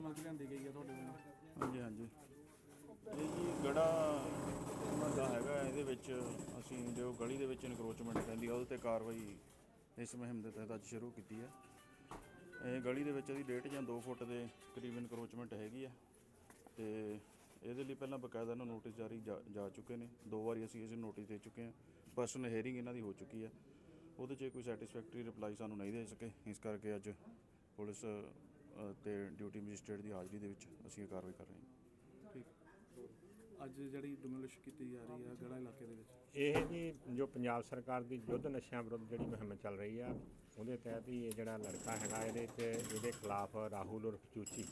ਇਹ ਅਮਲ ਲਿਆਂਦੀ ਗਈ ਹੈ ਤੁਹਾਡੇ ਵੱਲੋਂ ਹਾਂਜੀ ਹਾਂਜੀ। ਇਹ ਜੀ ਗੜਾ ਉਹਨਾਂ ਦਾ ਹੈਗਾ ਇਹਦੇ ਵਿੱਚ ਅਸੀਂ ਜੋ ਗਲੀ ਦੇ ਵਿੱਚ ਇਨਕਰੋਚਮੈਂਟ ਪੈਂਦੀ ਆ, ਉਹਦੇ ਤੇ ਕਾਰਵਾਈ ਇਸ ਮੁਹਿੰਮ ਦੇ ਤਹਿਤ ਅੱਜ ਸ਼ੁਰੂ ਕੀਤੀ ਹੈ ਇਹ ਗਲੀ ਦੇ ਵਿੱਚ ਇਹਦੀ ਡੇਢ ਜਾਂ 2 ਫੁੱਟ ਦੇ ਕਰੀਬ ਇਨਕਰੋਚਮੈਂਟ ਹੈਗੀ ਆ ਤੇ ਇਹਦੇ ਲਈ ਪਹਿਲਾਂ ਬਕਾਇਦਾ ਨੂੰ ਨੋਟਿਸ ਜਾਰੀ ਜਾ ਜਾ ਚੁੱਕੇ ਨੇ। ਦੋ ਵਾਰੀ ਅਸੀਂ ਇਸ ਨੋਟਿਸ ਦੇ ਚੁੱਕੇ ਹਾਂ ਪਰਸਨਲ ਹੇਅਰਿੰਗ ਇਹਨਾਂ ਦੀ ਹੋ ਚੁੱਕੀ ਹੈ ਉਹਦੇ 'ਚ ਕੋਈ ਸੈਟੀਸਫੈਕਟਰੀ ਰਿਪਲਾਈ ਸਾਨੂੰ ਨਹੀਂ ਦੇ ਸਕੇ। ਇਸ ਕਰਕੇ ਅੱਜ ਪੁਲਿਸ ਤੇ ਡਿਊਟੀ ਮੈਜਿਸਟ੍ਰੇਟ ਦੀ ਹਾਜ਼ਰੀ ਦੇ ਵਿੱਚ ਅਸੀਂ ਇਹ ਕਾਰਵਾਈ ਕਰ ਰਹੇ ਹਾਂ। ਠੀਕ। ਅੱਜ ਜਿਹੜੀ ਡਿਮੋਲਿਸ਼ ਕੀਤੀ ਜਾ ਰਹੀ ਹੈ ਗੜਾ ਇਲਾਕੇ ਦੇ ਵਿੱਚ। ਇਹ ਜੀ ਜੋ ਪੰਜਾਬ ਸਰਕਾਰ ਦੀ ਯੁੱਧ ਨਸ਼ਿਆਂ ਵਿਰੁੱਧ ਜਿਹੜੀ ਮੁਹਿੰਮ ਚੱਲ ਰਹੀ ਆ ਉਹਦੇ ਤਹਿਤ ਹੀ ਇਹ ਜਿਹੜਾ ਲੜਕਾ ਹੈਗਾ ਇਹਦੇ 'ਚ ਇਹਦੇ ਖਿਲਾਫ ਰਾਹੁਲ ਉਰਫ ਚੂਚੀ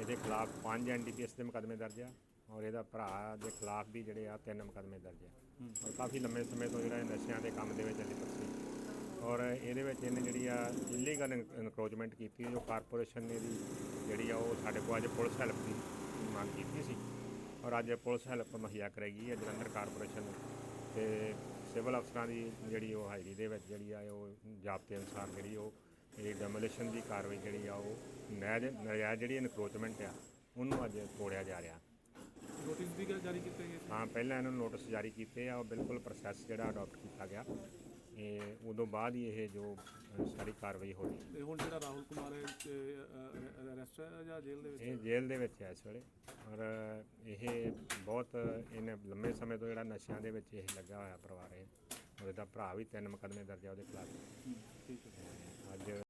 ਇਹਦੇ ਖਿਲਾਫ 5 ਐਨਡੀਪੀਐਸ ਦੇ ਮੁਕੱਦਮੇ ਦਰਜ ਆ ਔਰ ਇਹਦਾ ਭਰਾ ਦੇ ਖਿਲਾਫ ਵੀ ਜਿਹੜੇ ਆ ਤਿੰਨ ਮੁਕੱਦਮੇ ਦਰਜ ਆ। ਔਰ ਕਾਫੀ ਲੰਮੇ ਸਮੇਂ ਤੋਂ ਜਿਹੜਾ ਇਹ ਨਸ਼ਿਆਂ ਦੇ ਕੰਮ ਦੇ ਵਿੱਚ ਲਿਪਤ ਸੀ ਔਰ ਇਹਦੇ ਵਿੱਚ ਇਹਨੇ ਜਿਹੜੀ ਆ ਇਲੀਗਲ ਇਨਕਰੋਚਮੈਂਟ ਕੀਤੀ ਜੋ ਕਾਰਪੋਰੇਸ਼ਨ ਨੇ ਦੀ ਜਿਹੜੀ ਆ ਉਹ ਸਾਡੇ ਕੋਲ ਅੱਜ ਪੁਲਿਸ ਹੈਲਪ ਦੀ ਮੰਗ ਕੀਤੀ ਸੀ। ਔਰ ਅੱਜ ਪੁਲਿਸ ਹੈਲਪ ਮੁਹੱਈਆ ਕਰੇਗੀ ਹੈ ਜਲੰਧਰ ਕਾਰਪੋਰੇਸ਼ਨ ਤੇ ਸਿਵਲ ਅਫਸਰਾਂ ਦੀ ਜਿਹੜੀ ਉਹ ਹਾਜ਼ਰੀ ਦੇ ਵਿੱਚ ਜਿਹੜੀ ਆ ਉਹ ਜਾਬਤੇ ਅਨੁਸਾਰ ਜਿਹੜੀ ਉਹ ਇਹ ਡੈਮੋਲੀਸ਼ਨ ਦੀ ਕਾਰਵਾਈ ਜਿਹੜੀ ਆ ਉਹ ਨਜਾਇਜ਼ ਜਿਹੜੀ ਇਨਕਰੋਚਮੈਂਟ ਆ ਉਹਨੂੰ ਅੱਜ ਤੋੜਿਆ ਜਾ ਰਿਹਾ। ਨੋਟਿਸ ਵੀ ਜਾਰੀ ਕੀਤੇ ਗਏ ਹਾਂ ਪਹਿਲਾਂ ਇਹਨਾਂ ਨੂੰ ਨੋਟਿਸ ਜਾਰੀ ਕੀਤੇ ਆ ਉਹ ਬਿਲਕੁਲ ਪ੍ਰੋਸੈਸ ਜਿਹੜਾ ਅਡਾਪਟ ਕੀਤਾ ਗਿਆ। ਇਹ ਉਦੋਂ ਬਾਅਦ ਹੀ ਇਹ ਜੋ ਅ, ਸਾਰੀ ਕਾਰਵਾਈ ਹੋਈ ਤੇ ਹੁਣ ਜਿਹੜਾ ਰਾਹੁਲ ਕੁਮਾਰ ਹੈ ਅਰੈਸਟ ਹੈ ਜਾਂ ਜੇਲ੍ਹ ਦੇ ਵਿੱਚ ਇਹ ਜੇਲ੍ਹ ਦੇ ਵਿੱਚ ਹੈ ਇਸ ਵੇਲੇ। ਔਰ ਇਹ ਬਹੁਤ ਇਹਨੇ ਲੰਮੇ ਸਮੇਂ ਤੋਂ ਜਿਹੜਾ ਨਸ਼ਿਆਂ ਦੇ ਵਿੱਚ ਇਹ ਲੱਗਾ ਹੋਇਆ ਪਰਿਵਾਰ ਇਹ ਔਰ ਇਹਦਾ ਭਰਾ ਵੀ ਤਿੰਨ ਮੁਕੱਦਮੇ ਦਰਜ ਆ ਉਹਦੇ ਖਿਲਾਫ। ਠੀਕ ਹੈ। ਅੱਜ